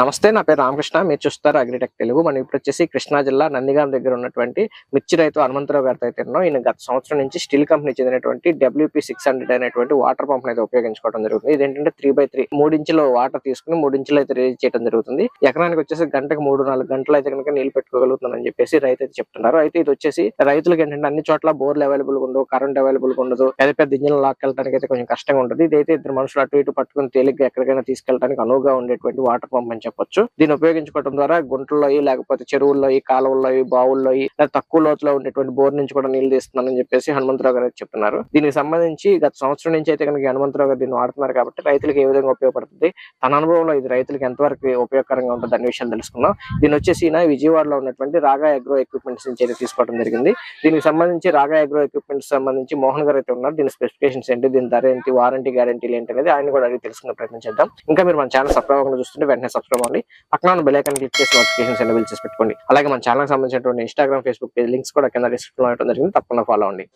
నమస్తే నా పేరు రామకృష్ణ. మీరు చూస్తారు అగ్రిటెక్ తెలుగు. మనం ఇప్పుడు వచ్చేసి కృష్ణా జిల్లా నందిగాం దగ్గర ఉన్నటువంటి మిర్చి రైతు హనుమంతరావు గారితో అయితే ఉన్నాం. ఈయన గత సంవత్సరం నుంచి స్టీల్ కంపెనీ చెందినటువంటి డబ్ల్యూపీ సిక్స్ హండ్రెడ్ అనేటువంటి వాటర్ పంప్ అయితే ఉపయోగించుకోవడం జరుగుతుంది. ఇదేంటంటే త్రీ బై త్రీ మూడించుల వాటర్ తీసుకుని మూడించులు అయితే రిలీజ్ చేయడం జరుగుతుంది. ఎకరానికి వచ్చేసి గంటకు మూడు నాలుగు గంటలు అయితే కనుక నీళ్ళు పెట్టుకోగలుగుతుందని చెప్పేసి రైతు అయితే చెప్తున్నారు. అయితే ఇది వచ్చేసి రైతులకు ఏంటంటే అన్ని చోట్ల బోర్లు అవైలబుల్ ఉండవు కరెంట్ అవైలబుల్ ఉండదు పెద్ద పెద్ద ఇంజిన్ లాక్కెళ్ళడానికి అయితే కొంచెం కష్టంగా ఉంటుంది. ఇదైతే ఇద్దరు మనుషులు అటు ఇటు పట్టుకుని తేలిగ్గా ఎక్కడికైనా తీసుకెళ్ళడానికి అనువుగా ఉండేటువంటి వాటర్ పంప్ అని చెప్పొచ్చు. దీన్ని ఉపయోగించుకోవడం ద్వారా గుంటల్లో లేకపోతే చెరువుల్లో కాలువల్లో బావుల్లో లేదా తక్కువ లోతులో ఉండేటువంటి బోర్ నుంచి కూడా నీళ్ళు తీస్తున్నానని చెప్పేసి హనుమంతరావు గారు చెప్తున్నారు. దీనికి సంబంధించి గత సంవత్సరం నుంచి అయితే కనుక హనుమంతరావు గారు దీన్ని వాడుతున్నారు కాబట్టి రైతులకు ఏ విధంగా ఉపయోగపడుతుంది తన అనుభవంలో ఇది రైతులకు ఎంతవరకు ఉపయోగకరంగా ఉంటుంది అనే విషయాలు తెలుసుకుందాం. దీని వచ్చేసి విజయవాడలో ఉన్నటువంటి రాగా అగ్రో ఎక్విప్మెంట్స్ నుంచి అయితే తీసుకోవడం జరిగింది. దీనికి సంబంధించి రాగా అగ్రో ఎక్విప్మెంట్స్ సంబంధించి మోహన్ గారు అయితే ఉన్నారు. దీని స్పెసిఫికేషన్స్ ఏంటి దీని ధర ఏంటి వారంటీ గ్యారంటీలు ఏంటి అనేది ఆయన కూడా అడిగి తెలుసుకునే ప్రయత్నం చేద్దాం. ఇంకా మీరు మన ఛానల్ సబ్స్క్రైబ్ చూస్తుంటే వెంటనే సబ్స్క్రైబ్ అవ్వండి పక్కన ఉన్న బెల్ ఐకాన్ క్లిక్ చేసి నోటిఫికేషన్స్ ఎనేబుల్ చేసి పెట్టుకోండి. అలాగే మన ఛానల్ సంబంధించినటువంటి ఇన్స్టాగ్రామ్ ఫేస్బుక్ పేజ్ లింక్స్ కూడా కింద డిస్క్రిప్షన్లో ఇవ్వడం జరిగింది. తప్పకుండా ఫాలో అవ్వండి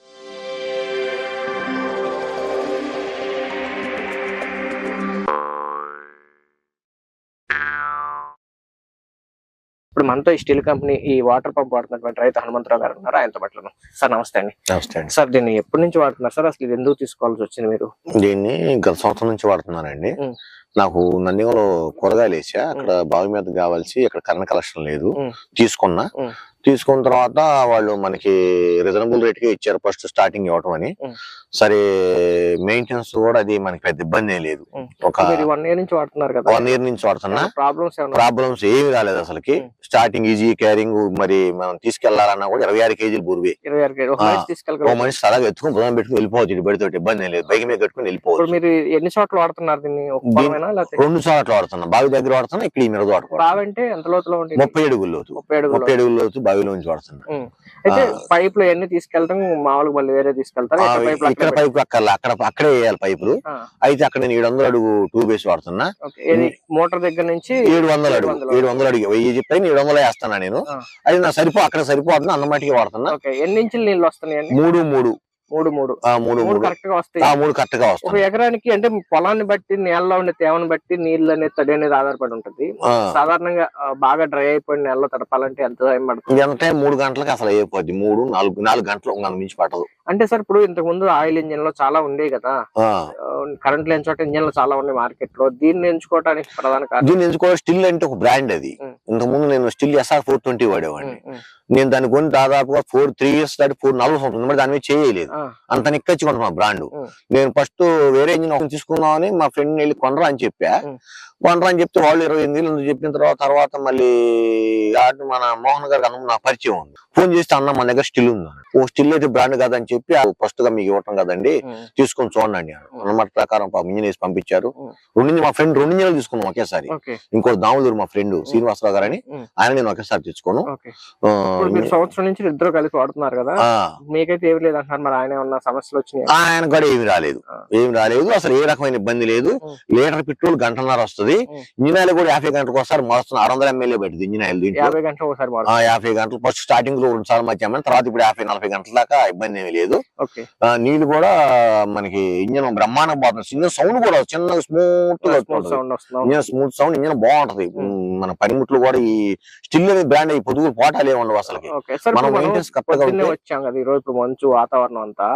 ఇప్పుడు మనతో ఈ స్టీల్ కంపెనీ ఈ వాటర్ పంప్ వాడుతున్నటువంటి రైతు హనుమంతరావు గారు ఉన్నారు? ఆయనతో మాట్లాడదాం. సార్ నమస్తే అండి. నమస్తే అండి. సార్ దీన్ని ఎప్పటి నుంచి వాడుతున్నారు? సార్ అసలు ఇది ఎందుకు తీసుకోవాల్సి వచ్చింది మీరు? దీన్ని గత సంవత్సరం నుంచి వాడుతున్నానండి. ఉం. నాకు నందిగంలో కూరగాయలు వేసా. అక్కడ బావి మీద కావాల్సి అక్కడ కరెంట్ కలెక్షన్ లేదు. తీసుకున్నా. తీసుకున్న తర్వాత వాళ్ళు మనకి రీజనబుల్ రేట్కి ఇచ్చారు ఫస్ట్ స్టార్టింగ్ ఇవ్వటం అని. సరే మెయింటెనెన్స్ కూడా అది మనకి పెద్ద ఇబ్బంది ఏం లేదు. ఒక వన్ ఇయర్ నుంచి వాడుతున్నారు కదా. వన్ ఇయర్ నుంచి వాడుతున్నా. ప్రాబ్లమ్స్ ప్రాబ్లమ్స్ ఏమి రాలేదు అసలుకి. స్టార్టింగ్ ఈజీ క్యారింగ్ మరి మనం తీసుకెళ్ళాలన్నా కూడా ఇరవై ఆరు కేజీలు బురువే. ఇరవై ఆరు కేజీ- ఒక. మనిషి అలాగే ఎత్తుకుని బుధం పెట్టుకుని వెళ్ళిపోవచ్చు. ఇటు పెడితే ఇబ్బంది ఏం లేదు. బైక్ మీద కట్టుకుని వెళ్ళిపోవచ్చు. మీరు ఎన్ని చోట్ల వాడుతున్నారు దీన్ని? రెండు చోట్ల వాడుతున్నా బావి దగ్గర వాడుతున్నా ఇక్కడ ఈ మీద వాడుతున్నా బావి అంటే ఎంత లోతులో ఉంటుంది ముప్పై అడుగులు లోతు. ముప్పై అడుగులు ముప్పై అడుగుల లోతు బావిలో నుంచి వాడుతున్నా. అయితే. పైపులు ఎన్ని తీసుకెళ్తాం? మామూలుగా మళ్ళీ వేరే తీసుకెళ్తారు? ఆ, ఇక్కడ పైపు అక్కడ అక్కడ అక్కడే వేయాలి పైపులు. అయితే అక్కడ నేను ఏడు వందల అడుగు టూ బేస్ వాడుతున్నా. మోటార్ దగ్గర నుంచి ఏడు వందల అడుగు. ఏడు వందల అడుగు. వెయ్యి చెప్పి ఏడు వందలు వేస్తానా నేను. అది నా సరిపో అక్కడ సరిపోతుంది అన్నమాటికి వాడుతున్నా. ఎన్ని ఇంచులు నీళ్ళు వస్తున్నాయండి మూడు మూడు. మూడు మూడు. మూడు మూడు కరెక్ట్గా వస్తాయి. మూడు కరెక్ట్గా ఒక ఎకరానికి అంటే పొలాన్ని బట్టి నేలలో ఉండే తేమను బట్టి నీళ్ళు అనేది తడి అనేది ఆధారపడి ఉంటది. సాధారణంగా బాగా డ్రై అయిపోయిన నెలలో తడపాలంటే ఎంత టైం పడుతుంది? ఎంత టైం? మూడు గంటలకు అసలు అయిపోద్ది. మూడు నాలుగు నాలుగు గంటలు మించి పట్టదు. అంటే సార్ ఇప్పుడు ఇంతకు ముందు ఆయిల్ ఇంజిన్లో చాలా ఉండేవి కదా. కరెంట్ లేని చోట ఇంజిన్లు చాలా ఉన్నాయి మార్కెట్లో దీన్ని ఎంచుకోవడానికి ప్రధాన కారణం? దీన్ని ఎంచుకో స్టిల్ అంటే ఒక బ్రాండ్ అది. ఇంతకు ముందు నేను స్టిల్ ఎస్ఆర్ ఫోర్ ట్వంటీ వాడేవాడిని. నేను దాన్ని కొని దాదాపుగా ఫోర్ త్రీ ఇయర్స్ దాటి ఫోర్ నాలుగు సంవత్సరం మరి దాని మీద చేయలేదు. అంత నిక్కచ్చి మా బ్రాండ్. నేను ఫస్ట్ వేరే ఇంజిన్ తీసుకుందామని మా ఫ్రెండ్ వెళ్ళి కొనరా అని చెప్పా. ఉం. కొనరా అని చెప్తే వాళ్ళు ఇరవై ఎనిమిది ఉంది చెప్పిన తర్వాత తర్వాత మళ్ళీ మన మోహన్ గారికి అన్న నా పరిచయం ఉంది ఫోన్ చేస్తే అన్న మన దగ్గర స్టిల్ ఉంది. ఓ స్టిల్ అయితే బ్రాండ్ కాదని చెప్పి ఫస్ట్గా మీకు ఇవ్వటం కదండి. తీసుకొని చూడండి. అన్నమాట ప్రకారం ఇంజిన్ వేసి పంపించారు. రెండు మా ఫ్రెండ్ రెండు ఇంజిన్లు తీసుకున్నాం ఒకేసారి ఇంకో దాములూరు మా ఫ్రెండ్ శ్రీనివాసరావు గారని ఉం. ఆయన నేను ఒకేసారి తెచ్చుకోను సంవత్సరం నుంచి ఇద్దరు కలిపి వాడుతున్నారు కదా మీకైతే ఏమి లేదు అంటున్నారు మరి ఆయన ఉన్న సమస్యలు వచ్చినాయి ఆయన కూడా ఏమి రాలేదు. ఏమి రాలేదు అసలు ఏ రకమైన ఇబ్బంది లేదు. లీటర్ పెట్రోల్ గంటన్నర వస్తుంది ఉం. ఇంజిన్ ఆయిల్ కూడా యాభై గంటలకు ఒకసారి మారుస్తున్నా ఆరు వందల ఎంఎల్ఏ పెట్టింది ఇంజిన్ ఆయిల్ యాభై గంటలు ఒకసారి యాభై గంటలు. ఫస్ట్ స్టార్టింగ్లో రెండు సార్లు మధ్యాహ్నం తర్వాత ఇప్పుడు యాభై నలభై గంటల దాకా ఇబ్బంది ఏమీ లేదు. నీళ్ళు కూడా మనకి ఇంజిన్ బ్రహ్మాండం పోతుంది ఇంజిన్ సౌండ్ కూడా చిన్న smooth engine smooth sound engine బాగుంటది. మన పనిముట్లు కూడా ఈ స్టిల్ అనే బ్రాండ్ ఈ పొదుగు పోటాలు ఏమి ఉండవు అసలు మనం మెయింటెన్స్ కరెక్ట్ వచ్చాం కదా ఈ రోజు ఇప్పుడు మంచు వాతావరణం అంతా.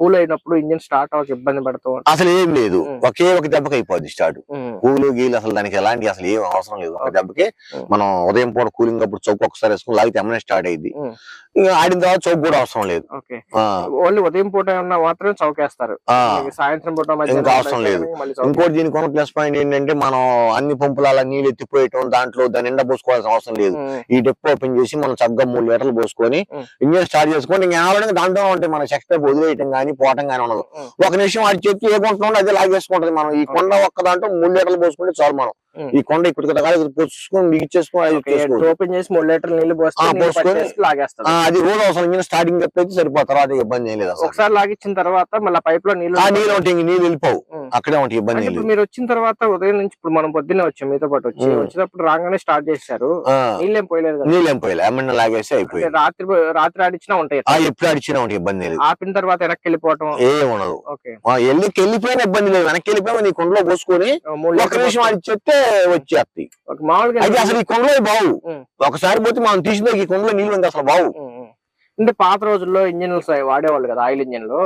కూల్ అయినప్పుడు ఇంజిన్ స్టార్ట్ అవ్వక ఇబ్బంది పడుతూ ఉంటుంది. అసలు ఏం లేదు. ఒకే ఒక దెబ్బకి అయిపోద్ది స్టార్ట్ కూలు గీలు అసలు దానికి ఎలాంటి అసలు ఏం అవసరం లేదు. ఒక దెబ్బకి. మనం ఉదయం పూట కూలింగ్ అప్పుడు చౌక్ ఒకసారి వేసుకుని లాగితే ఎమ్మనే స్టార్ట్ అయ్యింది ఉం. ఇంకా ఆడిన తర్వాత చౌక్ కూడా అవసరం లేదు. ఓన్లీ ఉదయం పూట మాత్రమే చౌకేస్తారు. ఆ. మీకు సాయంత్రం పూట ఇంకా అవసరం లేదు. చౌక. ఇంకోటి దీనికి ఉన్న ప్లస్ పాయింట్ ఏంటంటే మనం అన్ని పంపుల అలా నీళ్ళు ఎత్తిపోయటం దాంట్లో దాని నిండా పోసుకోవాల్సిన అవసరం లేదు. ఈ డెప్ ఓపెన్ చేసి మనం చక్కగా మూడు లీటర్లు పోసుకొని. ఇంజిన్ స్టార్ట్ చేసుకొని ఇంకా దాంట్లో ఉంటే మన చెక్ పైప్ వదిలేయటం కానీ పోవటం కానీ ఉండదు. ఒక నిమిషం వాడి చేతికి ఏ కొంట ఉందో అదే లాగేసుకుంటది మనం. ఈ కొండ ఒక్క దాంట్లో మూడు లీటర్లు పోసుకుంటే చాలు మనం ఉం. ఈ కొండ పోసుకొని బిగించేసుకొని అది ఓకే, చేసుకోవచ్చు. ఓపెన్ చేసి మూడు నీళ్ళు పోసుకొని- ఆ, అది రోజు అవసరం. స్టార్టింగ్ ఎప్పుడైతే సరిపోతుంది తర్వాత ఇబ్బంది ఏం లేదు ఒకసారి లాగిచ్చిన తర్వాత మళ్ళీ పైప్లో నీళ్ళు ఆ నీళ్ళు ఉంటాయి నీళ్ళు వెళ్ళిపోవు. అక్కడే ఉంటాయి ఇబ్బంది ఇప్పుడు లేదు. మీరు వచ్చిన తర్వాత ఉదయం నుంచి ఇప్పుడు మనం పొద్దున్నే వచ్చాం మీతో పాటు వచ్చి. వచ్చినప్పుడు రాగానే స్టార్ట్ చేశారు. నీళ్ళు ఏం పోయలేదు నీళ్ళు ఏం పోయలే. ఎమ్మెల్యే లాగేసి అయిపోయింది. రాత్రి రాత్రి ఆడిచ్చినా ఉంటాయి. ఆ ఎప్పుడు అడిచినా ఉంటాయి. ఇబ్బంది లేదు. ఆపిన తర్వాత వెనక్కి వెళ్ళిపోవటం. ఏం ఉండదు. ఓకే. ఆ, వెళ్ళి వెళ్ళిపోయిన ఇబ్బంది లేదు. వెనక్కి వెళ్ళిపోయి నీ కొండలో పోసుకొని ఒక నిమిషం అది చెప్తే వచ్చేస్తాయి అయితే అసలు ఈ కొండలో బావు. ఒకసారి పోతే మనం తీసిన ఈ కొండలో నీళ్ళు ఉంది అసలు బావు. అంటే పాత రోజుల్లో ఇంజిన్లు వాడేవాళ్ళు కదా ఆయిల్ ఇంజిన్లు.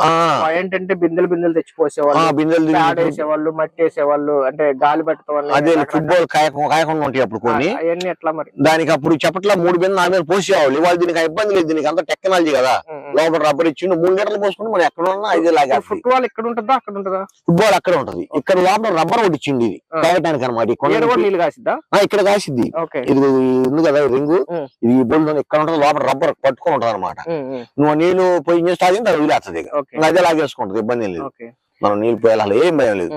ఏంటంటే బిందెలు బిందెలు తెచ్చి ఆ, పోసేవాళ్ళు బిందెలు ప్యాడ్ తిరిగి- వేసేవాళ్ళు మట్టి వేసేవాళ్ళు అంటే గాలి పెట్టడం అదే ఫుట్బాల్ కాయకుండా ఉంటాయి అప్పుడు కొన్ని. అవన్నీ ఎట్లా మరి? దానికి అప్పుడు చెప్పట్లా మూడు బిందెలు నా మీద పోసేవాళ్ళు. ఇవాళ దీనికి ఇబ్బంది లేదు దీనికి అంత టెక్నాలజీ కదా. లోపల రబ్బర్ ఇచ్చిండు మూడు లీటర్లు పోసుకుంటే మనం ఎక్కడ ఉన్నా ఐదు లాగా ఫుట్బాల్ ఇక్కడ ఉంటుందా అక్కడ ఉంటుందా? ఫుట్బాల్ అక్కడ ఉంటది. ఇక్కడ లోపల రబ్బర్ ఒకటి ఇచ్చింది ఇది. తాగటానికి అనమాట. నీళ్ళు కాసిద్దా? ఇక్కడ కాసిద్ది. ఇది ఉంది కదా రింగు. ఇది బోల్డ్ ఇక్కడ ఉంటది లోపల రబ్బర్ పట్టుకొని ఉంటది అనమాట. నువ్వు నీళ్ళు పోయి చేస్తే అది దాన్ని వదిలేస్తుంది ఇక. అదే లాగేసుకుంటది ఇబ్బంది ఏం లేదు. మనం నీళ్ళు పోయాలి అసలు ఏం భయం లేదు.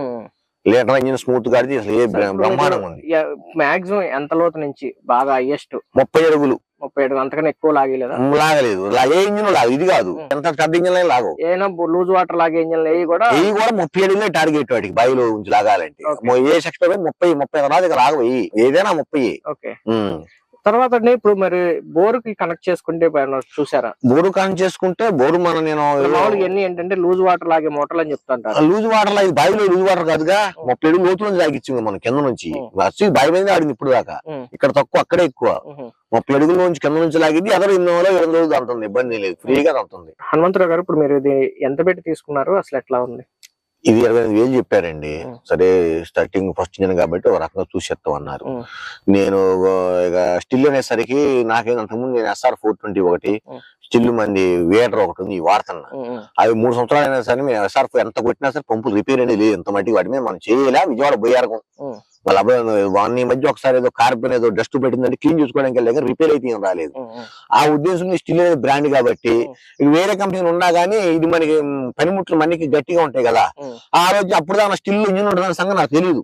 లీటర్ ఇంజిన్ స్మూత్ గాడిది అసలు ఏ బ్ర- బ్రహ్మాండంగా ఉంది. మాక్సిమం ఎంత లోతు నుంచి? బాగా హైయెస్ట్ ముప్పై అడుగులు. ముప్పై ఏడు అంతకన్నా ఎక్కువ లాగలేదా. లాగలేదు ఏ ఇంజిన్ లాగు ఇది కాదు. ఎంత పెద్ద ఇంజిన్ లాగవు. ఏదైనా లూజ్ వాటర్ లాగే ఇంజన్ అవి కూడా ఇవి కూడా ముప్పై అడుగులే టార్గెట్ వాటికి బావిలో ఉంచి లాగాలంటే. ఏ సెక్షన్ ముప్పై ముప్పై ఇక లాగవు. ఏదైనా ముప్పై ఓకే. తర్వాత అండి ఇప్పుడు మరి బోర్కి కనెక్ట్ చేసుకుంటే చూసారా? బోరు కాన్ చేసుకుంటే బోరు మన నేను ఎన్ని ఏంటంటే లూజ్ వాటర్ లాగే మోటార్లు అని చెప్తుంటారు. లూజ్ వాటర్ ఇది బావిలో లూజ్ వాటర్ కాదుగా ముప్పై ఏడు లోతు నుంచి తాగిచ్చింది మన కింద నుంచి. వచ్చి బావి మీద ఆడింది ఇప్పుడు దాకా. ఇక్కడ తక్కువ అక్కడే ఎక్కువ. ముప్పై అడుగుల నుంచి కింద నుంచి లాగింది అదర్ ఇన్నోలో ఇరవై రోజులు అంటుంది ఇబ్బంది లేదు ఫ్రీగా అంటుంది హనుమంతరావు గారు ఇప్పుడు మీరు ఇది ఎంత పెట్టి తీసుకున్నారు అసలు ఎట్లా ఉంది? ఇది ఇరవై ఐదు వేలు చెప్పారండి. సరే స్టార్టింగ్ ఫస్ట్ ఇంజిన్ కాబట్టి ఒక రకంగా చూసేస్తాం అన్నారు. నేను ఇక స్టిల్ అనేసరికి నాకేం అంతకుముందు నేను ఎస్ఆర్ ఫోర్ ట్వంటీ ఒకటి. స్టిల్ మంది వేటర్ ఒకటి ఉంది వాడుతున్నా. అవి మూడు సంవత్సరాలు అయినా సరే మేము ఎస్ఆర్ ఎంత కొట్టినా సరే పంపు రిపేర్ అనేది లేదు ఎంత మట్టికి వాటి మీద మనం చేయలే విజయవాడ పోయారు. వాళ్ళ అబ్బాయి వాడిని మధ్య ఒకసారి ఏదో కార్బన్ ఏదో డస్ట్ పెట్టిందంటే క్లీన్ చూసుకోవడానికి వెళ్ళాక రిపేర్ అయితే ఏం రాలేదు. ఆ ఉద్దేశం స్టిల్ బ్రాండ్ కాబట్టి వేరే కంపెనీలు ఉన్నా గానీ ఇది మనకి పనిముట్లు మనకి గట్టిగా ఉంటాయి కదా. ఆ రోజు అప్పుడు దాకా స్టిల్ ఇంజిన్ ఉంటుందన్న సంగతి నాకు తెలియదు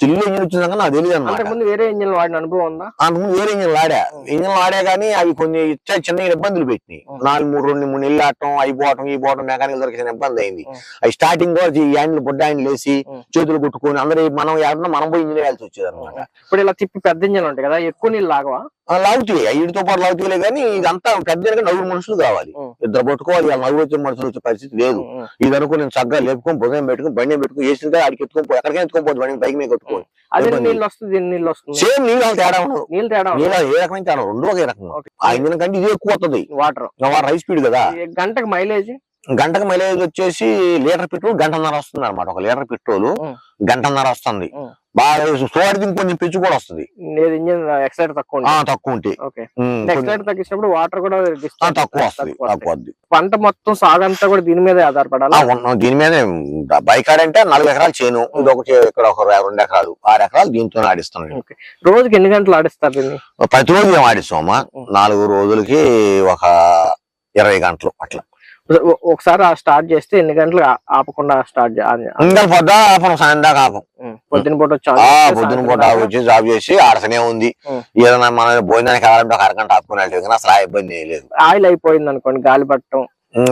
స్టిల్ ఇంజిన్ వచ్చిన సంగతి నాకు తెలియదు అనమాట అంతకుముందు వేరే ఇంజిన్ వాడిన అనుభవం ఉందా అంతకుముందు వేరే ఇంజిన్ వాడా. ఇంజిన్ వాడా కానీ అవి కొన్ని చిన్న ఇబ్బందులు పెట్టినాయి. నాలుగు మూడు రెండు మూడు నెలలు ఆడటం అయిపోవటం ఈ పోవటం మెకానికల్ దొరికిన ఇబ్బంది అయింది. అవి స్టార్టింగ్ కూడా ఈ హ్యాండిల్ బుడ్డ హ్యాండిల్ వేసి. చేతులు కొట్టుకొని అందరూ మనం ఎవరన్నా మనం పోయి ఇంజిన్ వేయాల్సి వచ్చేది అనమాట ఇప్పుడు ఇలా తిప్పి పెద్ద ఇంజన్ ఉంటాయి కదా ఎక్కువ నీళ్ళు లాగవా లాగుతాయి. వీటితో పాటు లాగుతాయిలే కానీ ఇదంతా పెద్ద నలుగురు మనుషులు కావాలి. ఇద్దరు పట్టుకోవాలి. వాళ్ళ నలుగురు వచ్చే మనుషులు వచ్చే పరిస్థితి లేదు. ఇది అనుకో నేను చక్కగా లేపుకొని భుజం పెట్టుకుని బండి పెట్టుకుని వేసిందిగా ఆడికి ఎత్తుకొని ఎక్కడికైనా ఎత్తుకొని పోదు బండి బైక్ మీద వస్తుంది సేమ్ నీళ్ళు తేడా నీళ్ళు తేడా ఏ రకమైన తేడా. రెండు ఒకే రకం ఆ ఇంజిన్ కంటే ఇది ఎక్కువ వస్తుంది వాటర్. హై స్పీడ్ కదా. గంటకు మైలేజ్? గంటకు మైలేజ్ వచ్చేసి లీటర్ పెట్రోల్ గంటన్నర వస్తుంది అనమాట ఒక లీటర్ పెట్రోల్. గంటన్నర వస్తుంది. బాగా సోడికి కొంచెం పెంచు కూడా వస్తుంది. లేదు ఇంజిన్ ఎక్సైట్ తక్కువ తక్కువ ఉంటే. ఎక్సైట్ తగ్గించినప్పుడు వాటర్ కూడా తక్కువ వస్తుంది తక్కువ పంట మొత్తం సాగంతా కూడా దీని మీదే ఆధారపడాలి? దీని మీద బైక్ ఆడంటే నాలుగు ఎకరాలు చేను. ఇది ఒకటి ఇక్కడ ఒక రెండు ఎకరాలు ఆరు ఎకరాలు దీంతో ఆడిస్తున్నాడు రోజుకి ఎన్ని గంటలు ఆడిస్తారు దీన్ని? ప్రతిరోజు ఏం ఆడిస్తామా నాలుగు రోజులకి ఒక ఇరవై గంటలు అట్లా. ఒకసారి స్టార్ట్ చేస్తే ఎన్ని గంటలు ఆపకుండా స్టార్ట్ ఇంకా పొద్దు ఆపం సాయం దాకా ఆపం పొద్దున పూట పొద్దున సాయంత్రం పూట వచ్చి జాబ్ చేసి ఆడతనే ఉంది. ఏదైనా మన భోజనానికి కావాలంటే ఒక అరగంట ఆపుకుని అసలు ఆ ఇబ్బంది ఏం లేదు. ఆయిల్ అయిపోయింది అనుకోండి గాలి పట్టడం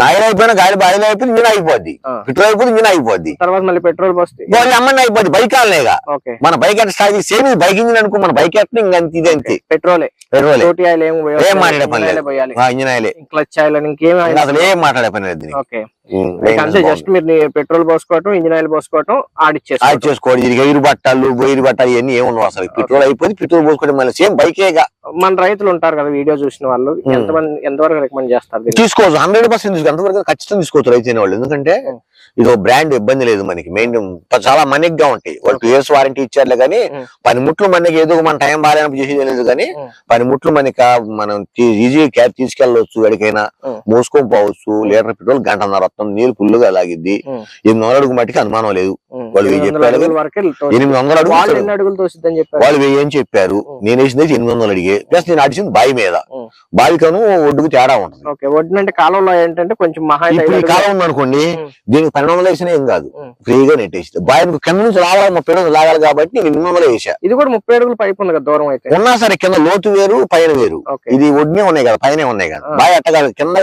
ఆయిల్ అయిపోయినా గాలి బాయిల్ అయిపోయింది ఇంజిన్ అయిపోద్ది. పెట్రోల్ అయిపోతుంది ఇంజిన్ అయిపోద్ది. తర్వాత మళ్ళీ పెట్రోల్ పోస్తే వాళ్ళు అమ్మని అయిపోద్ది బైక్ ఆడలేగా ఓకే. మన బైక్ ఎట్లా స్టార్ట్ సేమ్ బైక్ ఇంజిన్ అనుకో మన బైక్ ఎట్లా ఇంకా అంతే ఇదే అంతే. పెట్రోలే. పెట్రోలే. ఆయిల్ ఏం మాట్లాడే పని లేదు. ఇంజిన్ ఆయిలే క్లచ్ ఆయిల్ ఇంకేం ఆయిల్ అసలు ఏం మాట్లాడే పని లేదు అంతే జస్ట్ మీరు పెట్రోల్ పోసుకోవటం ఇంజిన్ ఆయిల్ పోసుకోవటం అది ఆడిచ్చేసుకోవటం చేసుకోండి. దీనికి ఎయిర్ బట్టాలు బొయిరు బట్టాలు ఇవన్నీ ఏముండవు అసలు. పెట్రోల్ అయిపోయింది పెట్రోల్ పోసుకోవడం మళ్ళీ సేమ్ బైకేగా. మన రైతులు ఉంటారు కదా వీడియో చూసిన వాళ్ళు ఎంతమంది ఎంతవరకు రికమెండ్ చేస్తారు? తీసుకోవచ్చు. హండ్రెడ్ పర్సెంట్ తీసుకో అంతవరకు ఖచ్చితంగా తీసుకోవచ్చు రైతు వాళ్ళు. ఎందుకంటే. ఇది ఒక బ్రాండ్ ఇబ్బంది లేదు మనకి మెయిన్ చాలా మనిగ్గా ఉంటాయి వాళ్ళు టూ ఇయర్స్ వారంటీ ఇచ్చారులే కానీ. పనిముట్లు మనకి ఏదో మన టైం బాగాలేనప్పుడు చేసేది లేదు కానీ. పనిముట్లు మనకి మనం ఈజీ క్యాబ్ తీసుకెళ్ళవచ్చు ఎక్కడికైనా ఉం. మోసుకొని పోవచ్చు లీటర్ పెట్రోల్ గంటన్నర వస్తుంది నీళ్ళు ఫుల్లుగా లాగిద్ది. ఎనిమిది వందల అడుగు మట్టికి అనుమానం లేదు. వాళ్ళు చెప్పారు. ఎనిమిది వందల వాళ్ళు అడుగు వాళ్ళు అని చెప్పారు. నేను వేసింది ఎనిమిది వందలు అడిగే. ప్లస్ నేను అడిచింది బావి మీద. బావికను ఒడ్డుకు తేడా ఉంటుంది. వడ్డినంటే కాలంలో ఏంటంటే కొంచెం మహా ఇప్పుడు కాలం ఉందనుకోండి ఉం. దీనికి పన్నెండు వందలు వేసినా ఏం కాదు. ఫ్రీగా నెట్టేసి బావి కింద నుంచి లాగాలి ముప్పై రోజులు లాగాలి కాబట్టి నేను ఎనిమిది వందలు వేసా ఇది కూడా ముప్పై అడుగులు పైపు ఉంది కదా దూరం అయితే. ఉన్నా సరే కింద లోతు వేరు పైన వేరు. ఇది ఒడ్డునే ఉన్నాయి కదా పైన ఉన్నాయి కదా. ఆ. బాగా ఎట్టగాలి కింద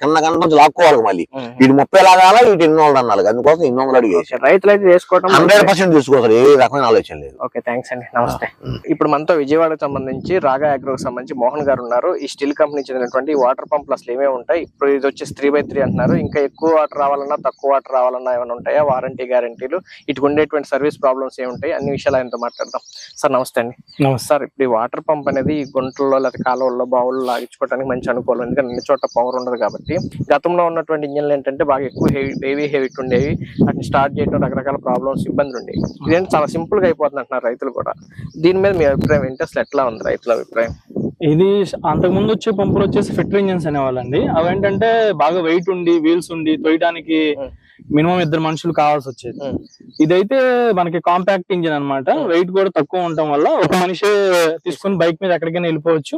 కింద కన్నా నుంచి లాక్కోవాలి మళ్ళీ. వీటి ముప్పై లాగాల వీటి ఎనిమిది వందలు అన్నారు అందుకోసం ఎనిమిది వందలు అడిగి వేసా ఓకే. రైతులు అయితే చేసుకోవడం హండ్రెడ్ పర్సెంట్ తీసుకోవాలి ఏ రకమైన ఆలోచన లేదు. ఓకే థ్యాంక్స్ అండి. నమస్తే. ఇప్పుడు మనతో విజయవాడకు సంబంధించి రాగా అగ్రోకి సంబంధించి మోహన్ గారు ఉన్నారు. ఈ స్టీల్ కంపెనీ చెందినటువంటి ఈ వాటర్ పంపులు అసలు ఏమేమి ఉంటాయి? ఇప్పుడు ఇది వచ్చేసి త్రీ బై త్రీ అంటున్నారు. ఇంకా ఎక్కువ వాటర్ రావాలన్నా తక్కువ వాటర్ రావాలన్నా ఏమైనా ఉంటాయా? వారంటీ గ్యారంటీలు ఇటు ఉండేటువంటి సర్వీస్ ప్రాబ్లమ్స్ ఏముంటాయి అన్ని విషయాలు ఆయనతో మాట్లాడదాం. సార్ నమస్తే అండి. నమస్తే. సార్ ఇప్పుడు ఈ వాటర్ పంప్ అనేది ఈ గుంటల్లో లేదా కాలువల్లో బావుల్లో లాగించుకోవడానికి మంచి అనుకూలం. ఎందుకంటే అన్ని చోట్ల పవర్ ఉండదు కాబట్టి. గతంలో ఉన్నటువంటి ఇంజన్లు ఏంటంటే బాగా ఎక్కువ హెవీ హెవీ హెవీ ఉండేవి వాటిని స్టార్ట్ చేయడం రకరకాల ప్రాబ్లమ్స్ ఇబ్బందులు ఉండేవి ఇదేంటి చాలా సింపుల్గా అయిపోతుంది అంటున్నారు రైతులు కూడా దీని మీద మీ అభిప్రాయం ఏంటి అసలు ఎట్లా ఉంది రైతుల అభిప్రాయం ఇది అంతకు ముందు వచ్చే పంపులు వచ్చేసి ఫిట్టర్ ఇంజన్స్ అనేవాళ్ళండి అవేంటంటే బాగా వెయిట్ ఉండి వీల్స్ ఉండి తోయడానికి Hmm. మినిమం ఇద్దరు మనుషులు కావాల్సి వచ్చేది. ఇదైతే మనకి కాంపాక్ట్ ఇంజిన్ అన్నమాట Hmm. వెయిట్ కూడా తక్కువ ఉండటం వల్ల ఒక మనిషి తీసుకుని బైక్ మీద ఎక్కడికైనా వెళ్ళిపోవచ్చు.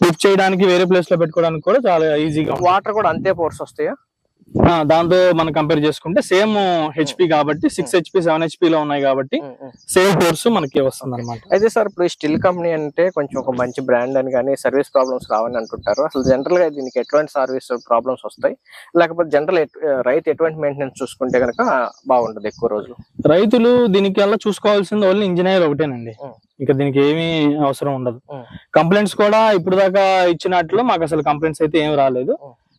లిఫ్ట్ చేయడానికి వేరే ప్లేస్లో పెట్టుకోవడానికి కూడా చాలా ఈజీగా. వాటర్ కూడా అంతే ఫోర్స్ వస్తాయా దాంతో మనం కంపేర్ చేసుకుంటే సేమ్ హెచ్పి కాబట్టి six H P seven H P లో ఉన్నాయి కాబట్టి సేమ్ ఫోర్స్ మనకి వస్తుంది అనమాట అయితే సార్ ఇప్పుడు స్టిల్ కంపెనీ అంటే కొంచెం ఒక మంచి బ్రాండ్ అని కానీ సర్వీస్ ప్రాబ్లమ్స్ రావని అంటుంటారు. అసలు జనరల్గా దీనికి ఎటువంటి సర్వీస్ ప్రాబ్లమ్స్ వస్తాయి? లేకపోతే జనరల్ రైతు ఎటువంటి మెయింటెనెన్స్ చూసుకుంటే కనుక బాగుంటుంది ఎక్కువ రోజులు? రైతులు దీనికి అలా చూసుకోవాల్సింది ఓన్లీ ఇంజనీర్ ఒకటేనండి. ఉం. ఇంకా దీనికి ఏమీ అవసరం ఉండదు. కంప్లైంట్స్ కూడా ఇప్పుడు దాకా ఇచ్చినట్లు మాకు అసలు కంప్లైంట్స్ అయితే ఏం రాలేదు.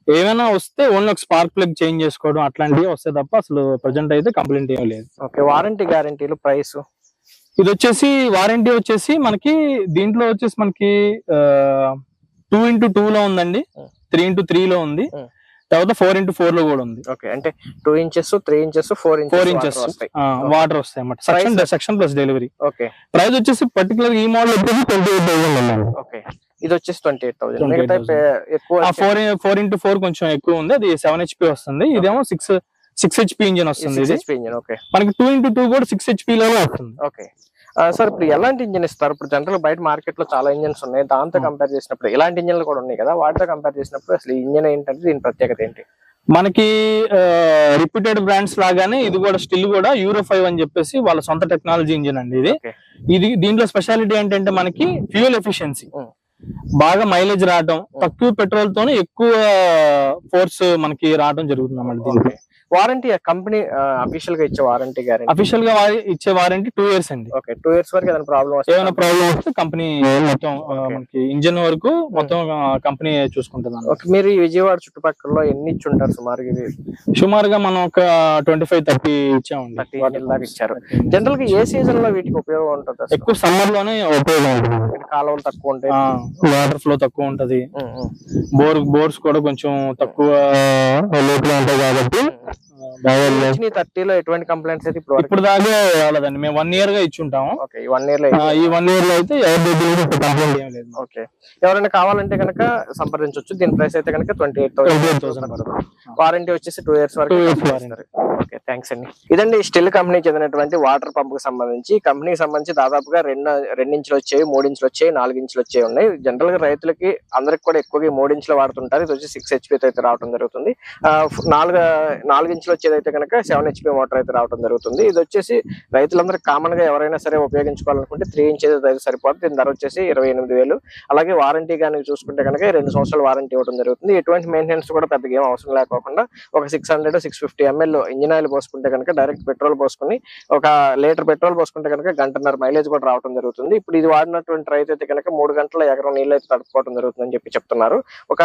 ఏమైనా వస్తే ఓన్లీ ఒక స్పార్క్ ప్లగ్ చేంజ్ చేసుకోవడం అట్లాంటివి వస్తే తప్ప అసలు ప్రజెంట్ అయితే కంప్లైంట్ ఏం లేదు ఓకే వారంటీ గ్యారంటీలు ప్రైస్ ఇది వచ్చేసి వారంటీ వచ్చేసి మనకి దీంట్లో వచ్చేసి మనకి టూ ఇంటూ టూ లో ఉందండి. త్రీ ఇంటూ త్రీ లో ఉంది. తర్వాత ఫోర్ ఇంటూ ఫోర్లో కూడా ఉంది. ఓకే అంటే two inches three inches four four inches inches వస్తాయి. వాటర్ వస్తాయి అన్నమాట. Section? Section plus delivery okay price వచ్చేసి పర్టికులర్ ఈ మోడల్ వచ్చేసి ట్వంటీ ఎయిట్ థౌసండ్ ఓకే ఇది వచ్చేసి ట్వంటీ ఎయిట్ థౌసండ్ 28,000. మిగతా పే- ఎక్కువ ఫోర్ ఫోర్ ఇంటూ ఫోర్ కొంచెం ఎక్కువ ఉంది. అది సెవెన్ హెచ్పి వస్తుంది. ఇదేమో సిక్స్ సిక్స్ హెచ్పి ఇంజిన్ వస్తుంది ఇది. ఇంజిన్ ఓకే మనకి టూ ఇంటూ టూ కూడా సిక్స్ హెచ్పి లోనే వస్తుంది. ఓకే సార్ ఇప్పుడు ఎలాంటి ఇంజిన్ ఇస్తారు? ఇప్పుడు జనరల్ బయట మార్కెట్లో చాలా ఇంజిన్స్ ఉన్నాయి. దాంతో కంపేర్ చేసినప్పుడు ఇలాంటి ఇంజిన్లు కూడా ఉన్నాయి కదా. వాటితో కంపేర్ చేసినప్పుడు అసలు ఇంజిన్ ఏంటంటే దీని ప్రత్యేకత ఏంటి? మనకి రిప్యూటెడ్ బ్రాండ్స్ లాగానే ఇది కూడా స్టిల్ కూడా యూరో ఫైవ్ అని చెప్పేసి వాళ్ళ సొంత టెక్నాలజీ ఇంజిన్ అండి ఇది. ఇది దీంట్లో స్పెషాలిటీ ఏంటంటే మనకి ఫ్యూయల్ ఎఫిషియన్సీ. బాగా మైలేజ్ రావడం తక్కువ పెట్రోల్ తోనే ఎక్కువ ఫోర్స్ మనకి రావడం జరుగుతుంది అన్నమాట దీనికి. వారంటీ కంపెనీ అఫీషియల్గా ఇచ్చే వారంటీ గ్యారెంటీ అఫీషియల్గా ఇచ్చే వారంటీ టూ ఇయర్స్ అండి. ఓకే టూ ఇయర్స్ వరకు ఏదైనా ప్రాబ్లం ఏమైనా ప్రాబ్లం వస్తే కంపెనీ మొత్తం. మనకి ఇంజిన్ వరకు మొత్తం కంపెనీ చూసుకుంటుంది. ఓకే మీరు విజయవాడ చుట్టుపక్కల ఎన్ని ఇచ్చి ఉంటారు సుమారుగా ఇది సుమారుగా మనం ఒక ట్వంటీ ఫైవ్ థర్టీ ఇచ్చామండి. థర్టీ దాకా ఇచ్చారు. జనరల్గా ఏ సీజన్లో వీటికి ఉపయోగం ఉంటుంది? ఎక్కువ సమ్మర్లోనే ఉపయోగం ఉంటుంది. కాలువలు తక్కువ ఉంటాయి. వాటర్ ఫ్లో తక్కువ ఉంటది. బోర్ బోర్స్ కూడా కొంచెం తక్కువ ఉంటాయి కాబట్టి థర్టీలో ఎటువంటి కంప్లైంట్స్ అయితే ఇప్పుడు ఇప్పుడు దాకా రాలేదండి. మేము వన్ ఇయర్గా ఇచ్చి ఉంటాము వన్ ఇయర్లో ఈ వన్ ఇయర్లో అయితే ఎవరి దగ్గర నుంచి కంప్లైంట్ ఏం లేదు. ఓకే ఎవరైనా కావాలంటే కనుక సంప్రదించవచ్చు దీని ప్రైస్ అయితే కనుక ట్వంటీ ఎయిట్ 28,000 థౌసండ్ వారంటీ వచ్చేసి టూ ఇయర్స్ వరకు. ఓకే థ్యాంక్స్ అండి. ఇదండి స్టిల్ కంపెనీ చెందినటువంటి వాటర్ పంప్కి సంబంధించి కంపెనీకి సంబంధించి దాదాపుగా రెండు రెండు ఇంచులు వచ్చాయి మూడు ఇంచులు వచ్చాయి నాలుగు ఇంచులు వచ్చాయి ఉన్నాయి. జనరల్గా రైతులకి అందరికి కూడా ఎక్కువగా మూడు ఇంచులు వాడుతుంటారు. ఇది వచ్చి సిక్స్ హెచ్పి అయితే రావడం జరుగుతుంది. నాలుగు నాలుగు ఇంచులు వచ్చేదైతే అయితే కనుక సెవెన్ హెచ్పి మోటార్ అయితే రావడం జరుగుతుంది. ఇది వచ్చేసి రైతులందరూ కామన్గా ఎవరైనా సరే ఉపయోగించుకోవాలనుకుంటే త్రీ ఇంచెస్ అయితే సరిపోతుంది దీని ధర వచ్చేసి ఇరవై ఎనిమిది వేలు. అలాగే వారంటీ కానీ చూసుకుంటే కనుక రెండు సంవత్సరాల వారంటీ ఇవ్వడం జరుగుతుంది. ఎటువంటి మెయింటెనెన్స్ కూడా పెద్దగా ఏం అవసరం లేకోకుండా ఒక six hundred six fifty ML engine oil పోసుకుంటే కనుక డైరెక్ట్ పెట్రోల్ పోసుకుని ఒక లీటర్ పెట్రోల్ పోసుకుంటే కనుక గంటన్నర మైలేజ్ కూడా రావడం జరుగుతుంది. ఇప్పుడు ఇది వాడినటువంటి రైతు అయితే కనుక మూడు గంటల ఎకరం నీళ్ళు అయితే తడుపుకోవడం జరుగుతుందని చెప్పి చెప్తున్నారు. ఒక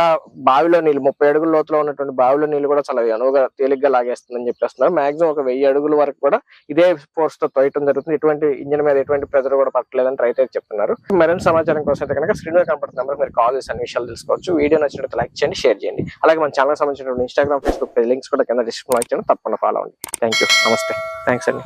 బావిలో నీళ్ళు ముప్పై అడుగుల లోతులో ఉన్నటువంటి బావిలో నీళ్ళు కూడా చాలా అనువుగా తేలిగ్గా లాగేస్తుందని చెప్పేస్తున్నారు. మాక్సిమం ఒక వెయ్యి అడుగుల వరకు కూడా ఇదే ఫోర్స్తో తోయటం జరుగుతుంది. ఎటువంటి ఇంజిన్ మీద ఎటువంటి ప్రెజర్ కూడా పట్టలేదని రైతు అయితే చెప్తున్నారు. మరింత సమాచారం కోసం అయితే కనుక స్క్రీన్ కనపడుతున్న నెంబర్ మీరు కాల్ చేసి అన్ని విషయాలు తెలుసుకోవచ్చు. వీడియో నచ్చినట్టు లైక్ చేయండి షేర్ చేయండి. అలాగే మన ఛానల్ సంబంధించిన ఇన్స్టాగ్రామ్ ఫేస్బుక్ లింక్స్ కూడా కింద డిస్క్రిప్షన్ ఇచ్చాను. తప్పకుండా ఫాలో అవ్వండి. థ్యాంక్ యూ నమస్తే. థ్యాంక్స్ అండి.